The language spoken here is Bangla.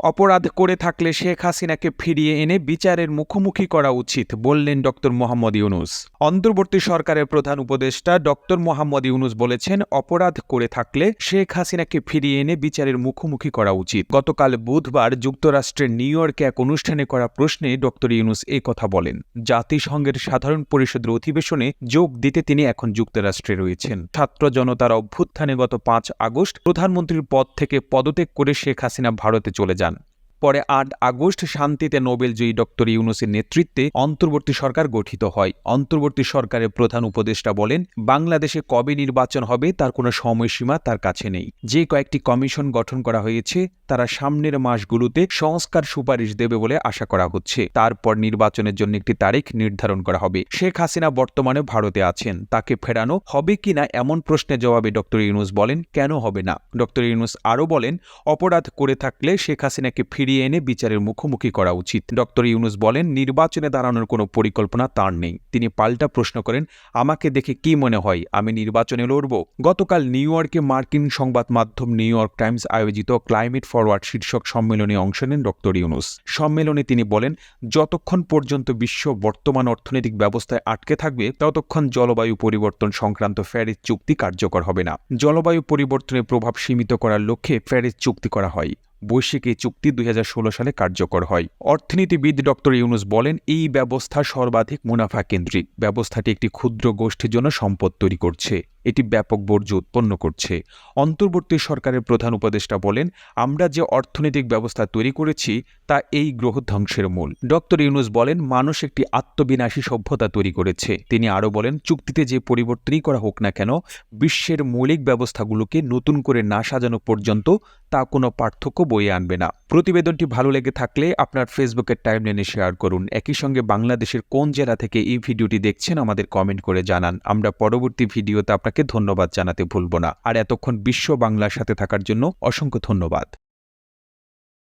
অপরাধ করে থাকলে শেখ হাসিনাকে ফিরিয়ে এনে বিচারের মুখোমুখি করা উচিত, বললেন ডক্টর মোহাম্মদ ইউনুস। অন্তর্বর্তী সরকারের প্রধান উপদেষ্টা ডক্টর মোহাম্মদ ইউনুস বলেছেন, অপরাধ করে থাকলে শেখ হাসিনাকে ফিরিয়ে এনে বিচারের মুখোমুখি করা উচিত। গতকাল বুধবার যুক্তরাষ্ট্রের নিউ ইয়র্কে এক অনুষ্ঠানে করা প্রশ্নে ডক্টর ইউনুস এ কথা বলেন। জাতিসংঘের সাধারণ পরিষদের অধিবেশনে যোগ দিতে তিনি এখন যুক্তরাষ্ট্রে রয়েছেন। ছাত্র জনতার অভ্যুত্থানে গত পাঁচ আগস্ট প্রধানমন্ত্রীর পদ থেকে পদত্যাগ করে শেখ হাসিনা ভারতে চলে যান। পরে আট আগস্ট শান্তিতে নোবেলজয়ী ডক্টর ইউনুসের নেতৃত্বে অন্তর্বর্তী সরকার গঠিত হয়। অন্তর্বর্তী সরকারের প্রধান উপদেষ্টা বলেন, বাংলাদেশে কবে নির্বাচন হবে তার কোনো সময়সীমা তার কাছে নেই। যে কয়েকটি কমিশন গঠন করা হয়েছে, তারা সামনের মাসগুলোতে সংস্কার সুপারিশ দেবে বলে আশা করা হচ্ছে। তারপর নির্বাচনের জন্য একটি তারিখ নির্ধারণ করা হবে। শেখ হাসিনা বর্তমানে ভারতে আছেন। তাকে ফেরানো হবে কিনা এমন প্রশ্নের জবাবে ডক্টর ইউনুস বলেন, কেন হবে না? ডক্টর ইউনুস আরও বলেন, অপরাধ করে থাকলে শেখ হাসিনাকে ফিরিয়ে এনে বিচারের মুখোমুখি করা উচিত। ডক্টর ইউনুস বলেন, নির্বাচনে দাঁড়ানোর কোনো পরিকল্পনা তার নেই। তিনি পাল্টা প্রশ্ন করেন, আমাকে দেখে কি মনে হয়, আমি নির্বাচনে লড়ব? গতকাল নিউ ইয়র্কে মার্কিন সংবাদ মাধ্যম নিউ ইয়র্ক টাইমস আয়োজিত ক্লাইমেট ফরওয়ার্ড শীর্ষক সম্মেলনে অংশ নেন ডক্টর ইউনুস। সম্মেলনে তিনি বলেন, যতক্ষণ পর্যন্ত বিশ্ব বর্তমান অর্থনৈতিক ব্যবস্থায় আটকে থাকবে, ততক্ষণ জলবায়ু পরিবর্তন সংক্রান্ত প্যারিস চুক্তি কার্যকর হবে না। জলবায়ু পরিবর্তনের প্রভাব সীমিত করার লক্ষ্যে প্যারিস চুক্তি করা হয়। বৈশ্বিক এই চুক্তি দুই হাজার ষোলো সালে কার্যকর হয়। অর্থনীতিবিদ ডক্টর ইউনুস বলেন, এই ব্যবস্থা সর্বাধিক মুনাফা কেন্দ্রিক। ব্যবস্থাটি একটি ক্ষুদ্র গোষ্ঠীর জন্য সম্পদ তৈরি করছে। এটি ব্যাপক বর্জ্য উৎপন্ন করছে। অন্তর্বর্তী সরকারের প্রধান উপদেষ্টা বলেন, আমরা যে অর্থনৈতিক ব্যবস্থা তৈরি করেছি, তা এই গ্রহ ধ্বংসের মূল। ডক্টর ইউনুস বলেন, মানুষ একটি আত্মবিনাশী সভ্যতা তৈরি করেছে। তিনি আরও বলেন, চুক্তিতে যে পরিবর্তনই করা হোক না কেন, বিশ্বের মৌলিক ব্যবস্থাগুলোকে নতুন করে না সাজানো পর্যন্ত তা কোনো পার্থক্য বয়ে আনবে না। প্রতিবেদনটি ভালো লেগে থাকলে আপনার ফেসবুকের টাইমলাইনে শেয়ার করুন। একই সঙ্গে বাংলাদেশের কোন জেলা থেকে এই ভিডিওটি দেখছেন, আমাদের কমেন্ট করে জানান। আমরা পরবর্তী ভিডিওতে আপনাকে ধন্যবাদ জানাতে ভুলব না। আর এতক্ষণ বিশ্ব বাংলার সাথে থাকার জন্য অসংখ্য ধন্যবাদ।